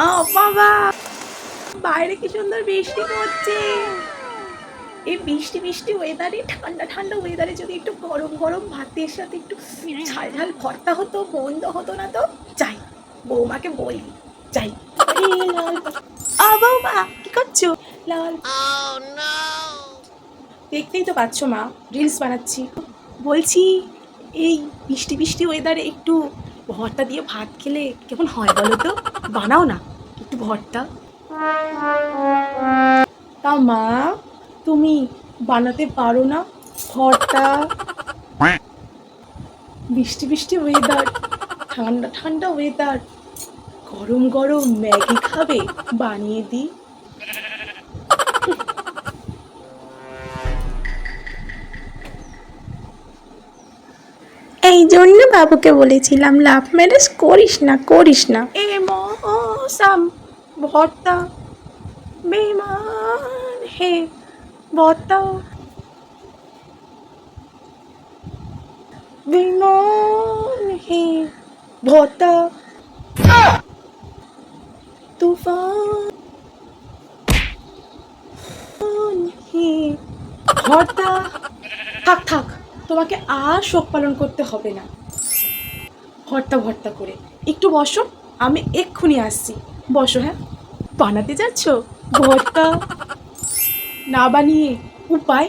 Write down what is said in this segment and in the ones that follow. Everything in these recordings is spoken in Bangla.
ও, বাবা। বাইরে কি সুন্দর বৃষ্টি পড়ছে। এই বৃষ্টি বৃষ্টি ওয়েদারে ঠান্ডা ঠান্ডা ওয়েদারে যদি একটু গরম গরম ভাতের সাথে একটু ঝাল ঝাল ভর্তা হতো বন্ধ হতো না তো? যাই, বৌমাকে বলি, যাই। আরে বৌমা, কি করছ? লাল দেখতেই তো পাচ্ছ মা রিলস বানাচ্ছি। বলছি, এই বৃষ্টি বৃষ্টি ওয়েদারে একটু ভর্তা দিয়ে ভাত খেলে কেমন হয় বলো তো? বানাও না, একটু ভর্তা। তা মা, তুমি বানাতে পারো না ভর্তা। বৃষ্টি বৃষ্টি ওয়েদার ঠান্ডা ঠান্ডা ওয়েদার গরম গরম ম্যাগি খাবে, বানিয়ে দিই। এই জন্য বাবুকে বলেছিলাম, লাভ ম্যারেজ করিস না করিস না। এ মৌসাম, ভর্তা বেমান হে ভর্তা। বেমান হে ভর্তা। তুফান হে ভর্তা। থাক থাক। তোমাকে আর শোক পালন করতে হবে না। ভর্তা ভর্তা করে। একটু বসো, আমি এক্ষুনি আসছি। বসো হ্যাঁ? বানাতে যাচ্ছ? ভর্তা। না বানিয়ে উপায়?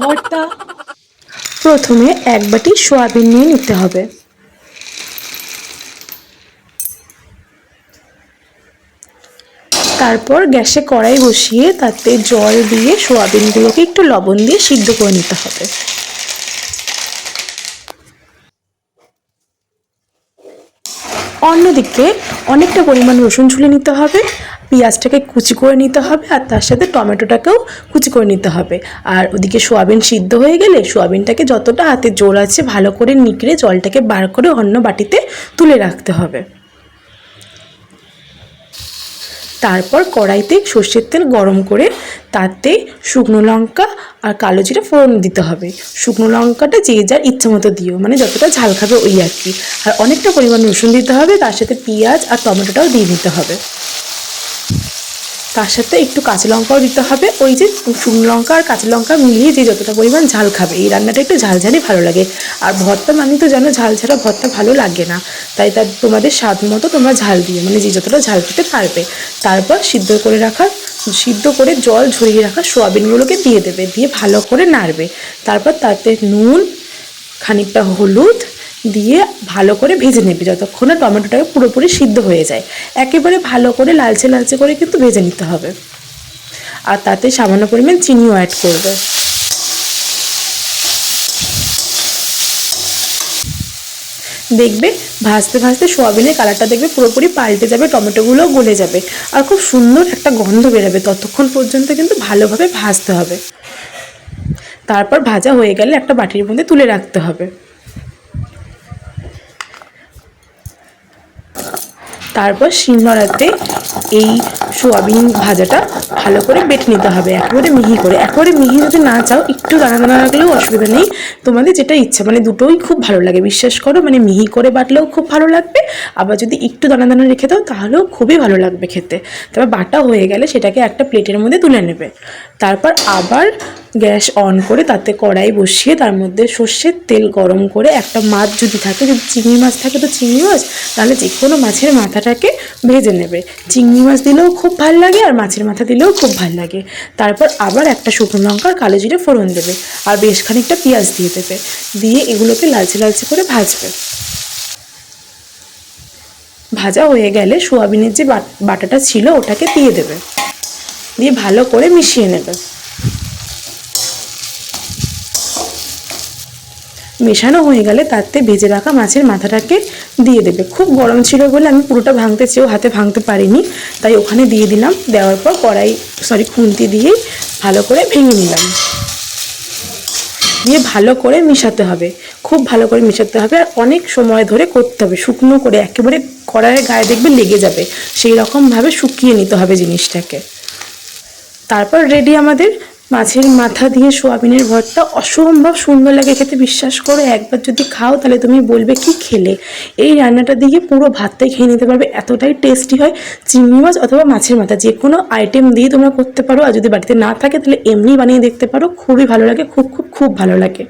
ভর্তা। প্রথমে এক বাটি সোয়াবিন নিয়ে নিতে হবে। তারপর গ্যাসে কড়াই বসিয়ে তাতে জল দিয়ে সোয়াবিনগুলোকে একটু লবণ দিয়ে সিদ্ধ করে নিতে হবে। অন্যদিকে অনেকটা পরিমাণ রসুন ছুলে নিতে হবে, পেঁয়াজটাকে কুচি করে নিতে হবে আর তার সাথে টমেটোটাকেও কুচি করে নিতে হবে। আর ওদিকে সোয়াবিন সিদ্ধ হয়ে গেলে সোয়াবিনটাকে যতটা হাতে জোর আছে ভালো করে নিকড়ে জলটাকে বার করে অন্য বাটিতে তুলে রাখতে হবে। তারপর কড়াইতে সর্ষের তেল গরম করে তাতে শুকনো লঙ্কা আর কালো জিরা ফোড়ন দিতে হবে। শুকনো লঙ্কাটা যে যার ইচ্ছে মতো দিও মানে যতটা ঝাল খাবে ওই আর কি। আর অনেকটা পরিমাণ রসুন দিতে হবে, তার সাথে পেঁয়াজ আর টমেটোটাও দিয়ে দিতে হবে। তার সাথে একটু কাঁচা লঙ্কাও দিতে হবে। ওই যে শুকনো লঙ্কা আর কাঁচা লঙ্কা মিলিয়ে যে যতটা পরিমাণ ঝাল খাবে, এই রান্নাটা একটু ঝাল ঝালই ভালো লাগে। আর ভর্তা মানে তো জানো, ঝাল ছাড়া ভর্তা ভালো লাগে না। তাই তার তোমাদের স্বাদ মতো তোমরা ঝাল দিয়ে মানে যে যতটা ঝাল খেতে পারবে। তারপর সিদ্ধ করে রাখা, সিদ্ধ করে জল ঝরিয়ে রাখা সোয়াবিনগুলোকে দিয়ে দেবে, দিয়ে ভালো করে নাড়বে। তারপর তাতে নুন, খানিকটা হলুদ দিয়ে ভালো করে ভেজে নেবে যতক্ষণ না টমেটোটাকে পুরোপুরি সিদ্ধ হয়ে যায়। একেবারে ভালো করে লালচে লালচে করে কিন্তু ভেজে নিতে হবে। আর তাতে সামান্য পরিমাণ চিনিও অ্যাড করবে। দেখবে ভাজতে ভাজতে সোয়াবিনের কালারটা দেখবে পুরোপুরি পাল্টে যাবে, টমেটোগুলো গলে যাবে। আর খুব সুন্দর একটা গন্ধ বেরোবে, ততক্ষণ পর্যন্ত কিন্তু ভালোভাবে ভাজতে হবে। তারপর ভাজা হয়ে গেলে একটা বাটির মধ্যে তুলে রাখতে হবে। তারপর শিলনোড়াতে এই সোয়াবিন ভাজাটা ভালো করে বেটে নিতে হবে। একেবারে মিহি করে। একেবারে মিহি যদি না চাও, একটু দানা দানা রাখলেও অসুবিধা নেই। তোমাদের যেটা ইচ্ছা মানে দুটোই খুব ভালো লাগে। বিশ্বাস করো মানে মিহি করে বাটলেও খুব ভালো লাগবে। আবার যদি একটু দানা দানা রেখে দাও, তাহলেও খুবই ভালো লাগবে খেতে। তারপর বাটা হয়ে গেলে সেটাকে একটা প্লেটের মধ্যে তুলে নেবে। তারপর আবার গ্যাস অন করে তাতে কড়াই বসিয়ে তার মধ্যে সর্ষের তেল গরম করে একটা মাছ যদি থাকে, যদি চিংড়ি মাছ থাকে তো চিংড়ি মাছ, তাহলে যে কোনো মাছের মাথাটাকে ভেজে নেবে। চিংড়ি মাছ দিলেও খুব ভালো লাগে আর মাছের মাথা দিলেও খুব ভালো লাগে। তারপর আবার একটা শুকনো লঙ্কার কালো জিরে ফোড়ন দেবে আর বেশ খানিকটা পেঁয়াজ দিয়ে দেবে। দিয়ে এগুলোকে লালচে লালচে করে ভাজবে। ভাজা হয়ে গেলে সোয়াবিনের যে বাটাটা ছিল ওটাকে দিয়ে দেবে। দিয়ে ভালো করে মিশিয়ে নেবে। মেশানো হয়ে গেলে তাতে ভেজে রাখা মাছের মাথাটাকে দিয়ে দেবে। খুব গরম ছিল বলে আমি পুরোটা ভাঙতে চেয়েও হাতে ভাঙতে পারিনি, তাই ওখানে দিয়ে দিলাম। দেওয়ার পর কড়াই সরি খুন্তি দিয়েই ভালো করে ভেঙে নিলাম। দিয়ে ভালো করে মিশাতে হবে। খুব ভালো করে মিশাতে হবে আর অনেক সময় ধরে করতে হবে। শুকনো করে একেবারে কড়াইয়ের গায়ে দেখবে লেগে যাবে। সেই রকমভাবে শুকিয়ে নিতে হবে জিনিসটাকে। তারপর রেডি আমাদের মাছের মাথা দিয়ে সোয়াবিনের ভর্তা অসম্ভব সুন্দর লাগে, খেতে বিশ্বাস করো। একবার যদি খাও, তাহলে তুমি বলবে কি খেলে? এই রান্নাটা দিয়ে পুরো ভাতটাই খেয়ে নিতে পারবে। এতটাই টেস্টি হয় চিংড়ি মাছ অথবা মাছের মাথা। যে কোনো আইটেম দিয়ে তোমরা করতে পারো। আর যদি বাড়িতে না থাকে, তাহলে এমনি বানিয়ে দেখতে পারো। খুবই ভালো লাগে, খুব খুব খুব ভালো লাগে।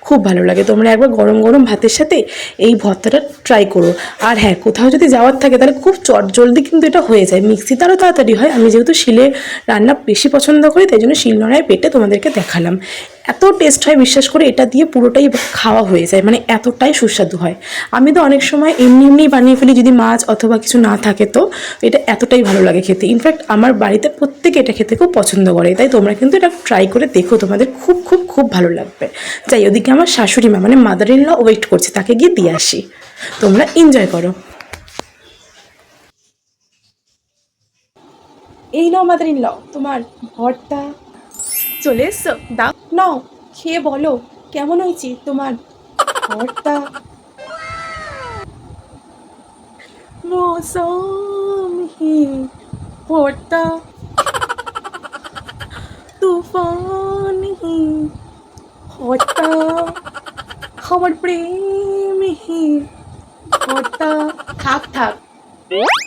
খুব ভালো লাগে। তোমরা একবার গরম গরম ভাতের সাথে এই ভর্তাটা ট্রাই করো। আর হ্যাঁ কোথাও যদি যাওয়ার থাকে, তাহলে খুব চট জলদি কিন্তু এটা হয়ে যায়। মিক্সিতে আরও তাড়াতাড়ি হয়। আমি যেহেতু শিলে রান্না বেশি পছন্দ করি, তাই জন্য শিল শিলনোড়ায় পেটে তোমাদেরকে দেখালাম। এত টেস্ট হয়, বিশ্বাস করে এটা দিয়ে পুরোটাই খাওয়া হয়ে যায় মানে এতটাই সুস্বাদু হয়। আমি তো অনেক সময় এমনি এমনি বানিয়ে ফেলি, যদি মাছ অথবা কিছু না থাকে তো, এটা এতটাই ভালো লাগে খেতে। ইনফ্যাক্ট আমার বাড়িতে প্রত্যেকে এটা খেতে খুব পছন্দ করে, তাই তোমরা কিন্তু এটা ট্রাই করে দেখো, তোমাদের খুব খুব খুব ভালো লাগবে। যাই, ওদিকে আমার শাশুড়ি মা মানে মাদার ইন ল ওয়েট করছে, তাকে গিয়ে দিয়ে আসি। তোমরা এনজয় করো। এই নাও মাদার ইন ল তোমার ভর্তা চলে এসছো? দাও। নাও খেয়ে বলো কেমন হয়েছে তোমার ভর্তা? মৌসুম হি ভর্তা তুফান হি ভর্তা আমার প্রেম হি ভর্তা। থাক থাক।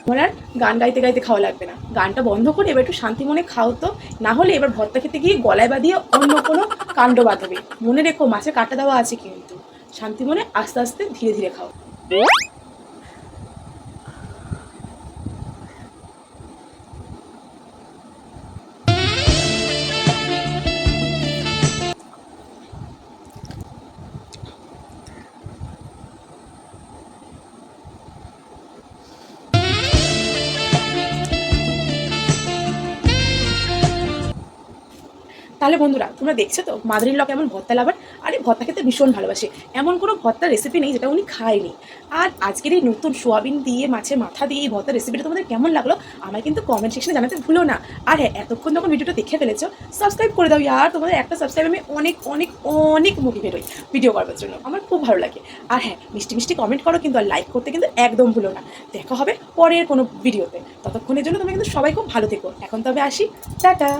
আমার আর গান গাইতে গাইতে খাওয়া লাগবে না। গানটা বন্ধ করে এবার একটু শান্তি মনে খাও তো। না হলে এবার ভর্তা খেতে গিয়ে গলায় বাঁধিয়ে অন্য কোনো কাণ্ড বাঁধাবে। মনে রেখো মাছে কাটা দেওয়া আছে কিন্তু। শান্তি মনে আস্তে আস্তে ধীরে ধীরে খাও। তাহলে বন্ধুরা, তোমরা দেখছ তো মাদারির লক এমন ভর্তা লাভার, আরে ভর্তা খেতে ভীষণ ভালোবাসে। এমন কোনো ভর্তার রেসিপি নেই যেটা উনি খায়নি। আর আজকের এই নতুন সোয়াবিন দিয়ে মাছের মাথা দিয়ে এই ভর্তার রেসিপিটা তোমাদের কেমন লাগল, আমায় কিন্তু কমেন্ট সেকশনে জানাতে ভুলো না। আর হ্যাঁ এতক্ষণ যখন ভিডিওটা দেখে ফেলেছো সাবস্ক্রাইব করে দাও আর তোমাদের একটা সাবস্ক্রাইব আমি অনেক অনেক অনেক মোটিভেট হই ভিডিও করবার জন্য। আমার খুব ভালো লাগে। আর হ্যাঁ মিষ্টি মিষ্টি কমেন্ট করো কিন্তু, আর লাইক করতে কিন্তু একদম ভুলো না। দেখা হবে পরের কোনো ভিডিওতে ততক্ষণের জন্য তোমরা কিন্তু সবাই খুব ভালো থেকো। এখন তবে আসি। টাটা!